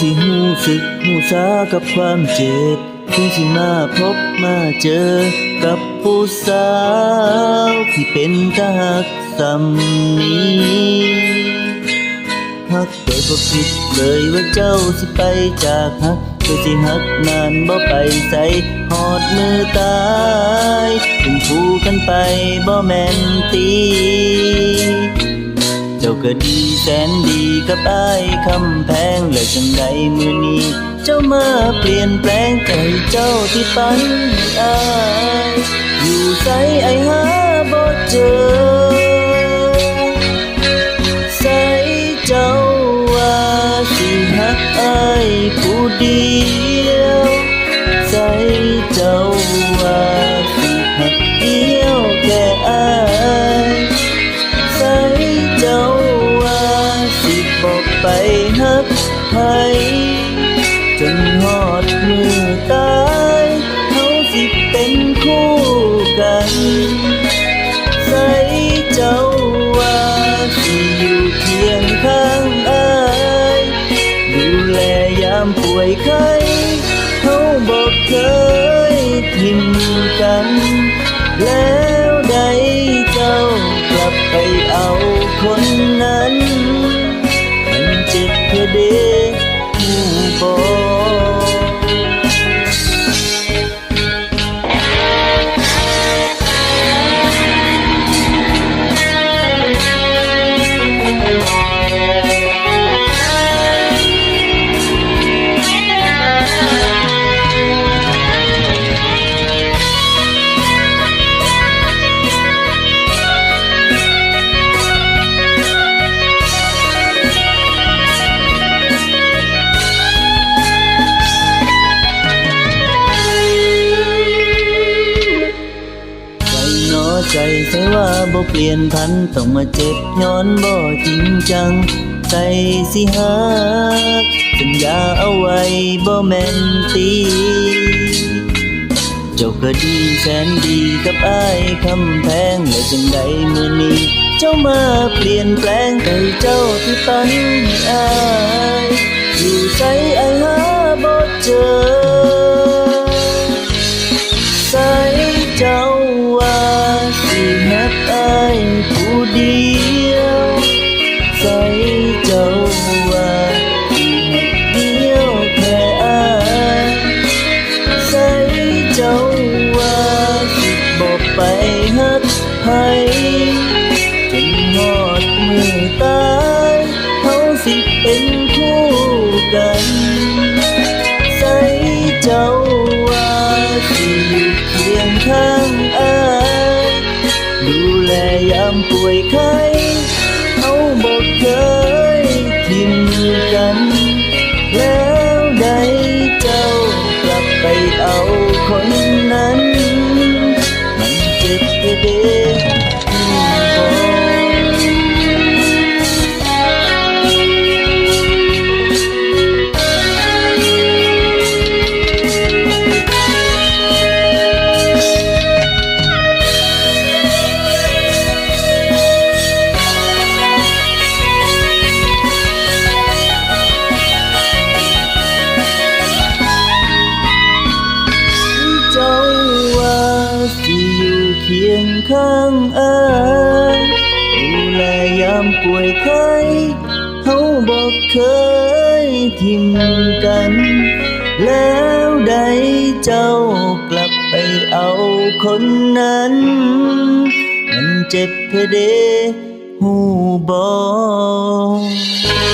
สิหูสึกหูสากับความเจ็บเพิ่งที่มาพบมาเจอกับผู้สาว ที่เป็นตาหักสำนี้ฮักโดยบ่คิดเลยว่าเจ้าสิไปจากฮักเธอสิฮักนานบ่ไปใส่หอดมือตายเป็นผู้กันไปบ่แม่นตี เจ้าก็ดีแสนดีกับไอ้คำแพงและจังใดมือนี้ เจ้ามาเปลี่ยนแปลงใจเจ้าที่ปันให้อ้ายอยู่ใสไอ้ ไปฮักไผจนหอดมือตายเขาสิเป็นคู่กัน ใส่เจ้าว่าสิอยู่เคียงข้างอายดูแลยามป่วยไข้เขาบอกเคยทิ้มกัน แล้วได้เจ้ากลับไปเอาคนนั้น เพื่อเดหูบ บ่เปลี่ยนพันต้องมาเจ็บย้อนบ่จริงจังใจสิหักสัญญาเอาไว้บ่แม่นตีเจ้าก็ดีแสนดีกับอ้ายคำแพงและจังใดมือนี้ เจ้ามาเปลี่ยนแปลงใจเจ้าที่ปันให้อายอ สิหักอายผู้เดียวใส่เจ้าว่าสิหักเดียวแค่อายใส่เแลยามป่วยไข้เขาบอกเคยทิ้ม ข้างเอายดูแลยามป่วยไข้เขาบอกเคยทิ้มกัน แล้วได้เจ้ากลับไปเอาคนนั้น มันเจ็บเพเดหูบอก